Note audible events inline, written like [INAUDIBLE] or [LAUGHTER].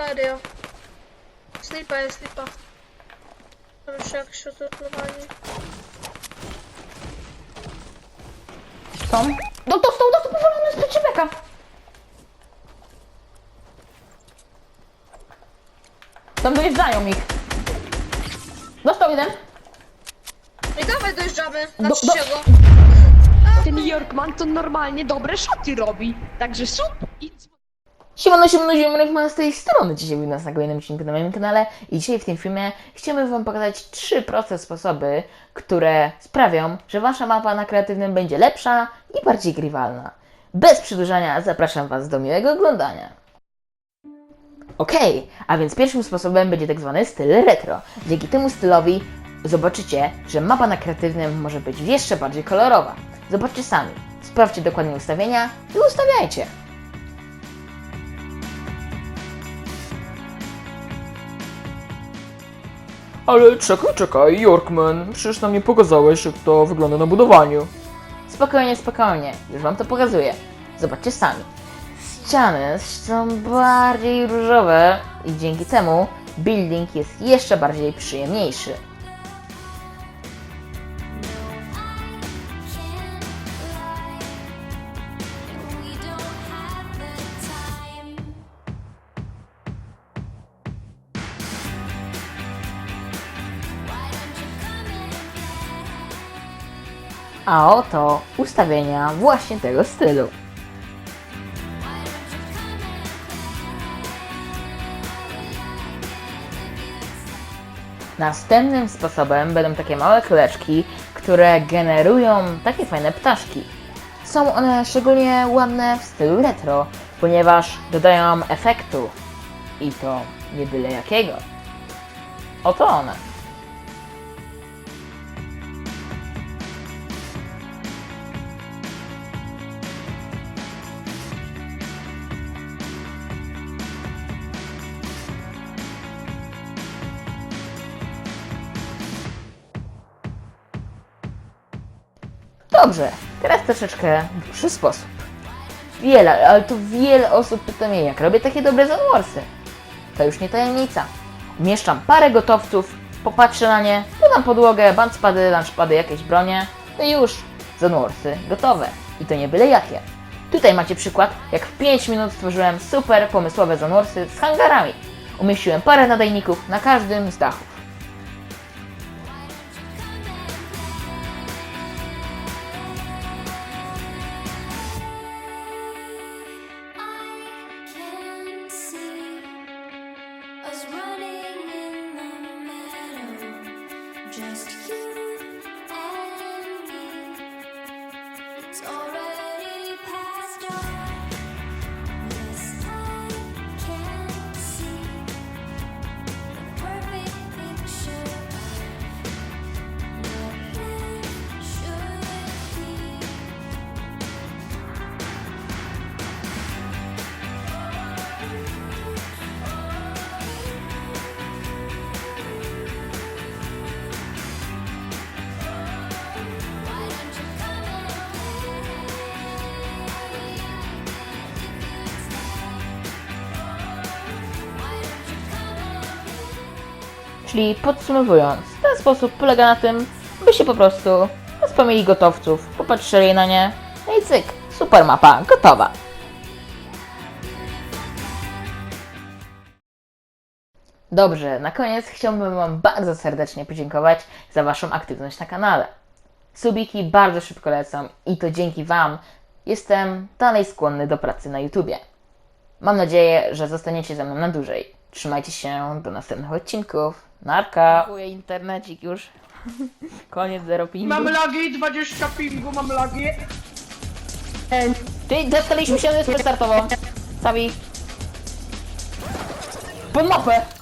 serio. Slipa jest slipa. To już jak się zaplowali. Są? No dostał, dostał powolony z przeciwnika. Tam dojeżdżają ich. Dostał jeden. I dawaj dojeżdżamy na Do- do- trzeciego. Ten Yorkman to normalnie dobre szoty robi. Także sup i Siemano, siemano, ma z tej strony. Dzisiaj witam nas na kolejnym odcinku na moim kanale i dzisiaj w tym filmie chciałbym Wam pokazać trzy proste sposoby, które sprawią, że Wasza mapa na kreatywnym będzie lepsza i bardziej grywalna. Bez przedłużania zapraszam Was do miłego oglądania. Okej, a więc pierwszym sposobem będzie tak zwany styl retro. Dzięki temu stylowi zobaczycie, że mapa na kreatywnym może być jeszcze bardziej kolorowa. Zobaczcie sami. Sprawdźcie dokładnie ustawienia i ustawiajcie. Ale czekaj, czekaj, Yorkman, przecież nam nie pokazałeś, jak to wygląda na budowaniu. Spokojnie, spokojnie, już wam to pokazuję. Zobaczcie sami. Ściany są bardziej różowe i dzięki temu building jest jeszcze bardziej przyjemniejszy. A oto ustawienia właśnie tego stylu. Następnym sposobem będą takie małe kuleczki, które generują takie fajne ptaszki. Są one szczególnie ładne w stylu retro, ponieważ dodają efektu. I to nie byle jakiego. Oto one. Dobrze, teraz troszeczkę dłuższy sposób. Wiele, ale to wiele osób pyta mnie, jak robię takie dobre zanworsy. To już nie tajemnica. Umieszczam parę gotowców, popatrzę na nie, dodam podłogę, bandspady, lunchpady, jakieś bronie, no i już, zanworsy gotowe. I to nie byle jakie. Tutaj macie przykład, jak w 5 minut stworzyłem super pomysłowe zanworsy z hangarami. Umieściłem parę nadajników na każdym z dachów. it's all Czyli podsumowując, ten sposób polega na tym, byście po prostu wspomnieli gotowców, popatrzyli na nie, no i cyk, super mapa, gotowa. Dobrze, na koniec chciałbym Wam bardzo serdecznie podziękować za Waszą aktywność na kanale. Subiki bardzo szybko lecą i to dzięki Wam jestem dalej skłonny do pracy na YouTubie. Mam nadzieję, że zostaniecie ze mną na dłużej. Trzymajcie się do następnych odcinków. Narka. Dziękuję internecik już. [LAUGHS] Koniec zero pingu. Mam lagi, 20 pingu, mam lagi. Ty, dostaliśmy się na startową. Sabi. Pod mapę.